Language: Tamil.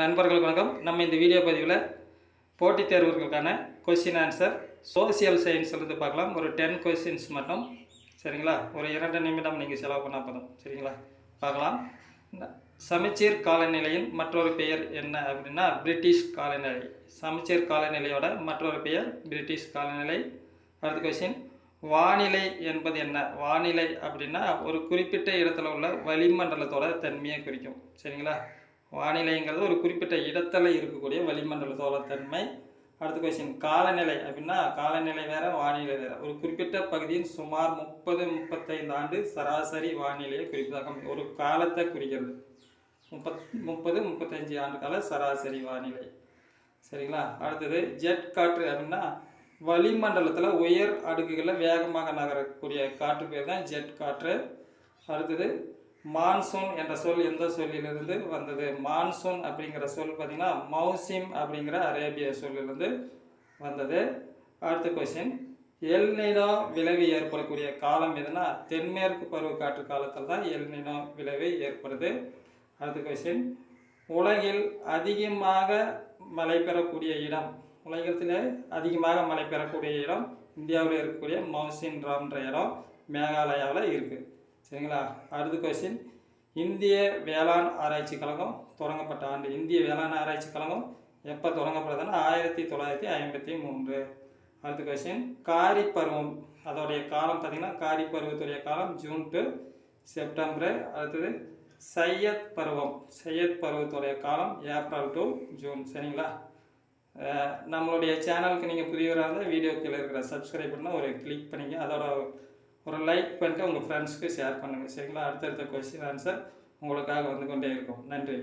நண்பர்களுக்கு வணக்கம். நம்ம இந்த வீடியோ பதிவில் போட்டித் தேர்வுகளுக்கான கொஸ்டின் ஆன்சர் சோசியல் சயின்ஸ்லேருந்து பார்க்கலாம். ஒரு டென் கொஸ்டின்ஸ் மட்டும். சரிங்களா? ஒரு இரண்டு நிமிடம் நீங்கள் செலவு பண்ணால் போதும். சரிங்களா? பார்க்கலாம். சமச்சீர் காலநிலையின் மற்றொரு பெயர் என்ன அப்படின்னா பிரிட்டிஷ் காலநிலை. சமச்சீர் காலநிலையோட மற்றொரு பெயர் பிரிட்டிஷ் காலநிலை. அடுத்த கொஸ்டின் வானிலை என்பது என்ன? வானிலை அப்படின்னா ஒரு குறிப்பிட்ட இடத்துல உள்ள வளிமண்டலத்தோட தன்மையை குறிக்கும். சரிங்களா? வானிலைங்கிறது ஒரு குறிப்பிட்ட இடத்துல இருக்கக்கூடிய வளிமண்டல சோழத்தன்மை அடுத்த கொஸ்டின் காலநிலை அப்படின்னா காலநிலை வேற வானிலை வேற. ஒரு குறிப்பிட்ட பகுதியின் சுமார் முப்பது முப்பத்தைந்து ஆண்டு சராசரி வானிலையை குறிப்பதாக ஒரு காலத்தை குறிக்கிறது. முப்பத் முப்பது முப்பத்தஞ்சு ஆண்டு கால சராசரி வானிலை. சரிங்களா? அடுத்தது ஜெட் காற்று அப்படின்னா வளிமண்டலத்தில் உயர் அடுக்குகளில் வேகமாக நகரக்கூடிய காற்று பேர் தான் ஜெட் காற்று. அடுத்தது மான்சூன் என்ற சொல் எந்த சொல்லிலிருந்து வந்தது? மான்சூன் அப்படிங்கிற சொல் பார்த்திங்கன்னா மௌசிம் அப்படிங்கிற அரேபிய சொல்லிலிருந்து வந்தது. அடுத்த கொஸ்டின் எல்நினோ விளைவு ஏற்படக்கூடிய காலம் எதுனா தென்மேற்கு பருவக்காற்று காலத்தில் தான் எல்நினோ விளைவு ஏற்படுது. அடுத்த கொஸ்டின் உலகில் அதிகமாக மழை பெறக்கூடிய இடம் உலகத்தில் அதிகமாக மழை பெறக்கூடிய இடம் இந்தியாவில் இருக்கக்கூடிய மௌசின் ராம்ன்ற இடம் மேகாலயாவில் இருக்குது சரிங்களா? அடுத்த கொஸ்டின் இந்திய வேளாண் ஆராய்ச்சி கழகம் தொடங்கப்பட்ட ஆண்டு. இந்திய வேளாண் ஆராய்ச்சி கழகம் எப்போ தொடங்கப்படுதுன்னா ஆயிரத்தி தொள்ளாயிரத்தி ஐம்பத்தி மூன்று. அடுத்த கொஸ்டின் காரி பருவம் அதோடைய காலம் பார்த்திங்கன்னா காரி பருவத்துடைய காலம் ஜூன் டு செப்டம்பர். அடுத்தது சையத் பருவம். சையத் பருவத்துடைய காலம் ஏப்ரல் டு ஜூன். சரிங்களா? நம்மளுடைய சேனலுக்கு நீங்கள் புதியவராக இருந்தால் வீடியோ கீழே இருக்கிற சப்ஸ்கிரைப் பண்ணால் ஒரு கிளிக் பண்ணிங்க. அதோட ஒரு லைக் பண்ணிட்டு உங்கள் ஃப்ரெண்ட்ஸ்க்கு ஷேர் பண்ணுங்கள் சரிங்களா? அடுத்தடுத்த கொஸ்டின் ஆன்சர் உங்களுக்காக வந்து கொண்டே இருக்கும். நன்றி.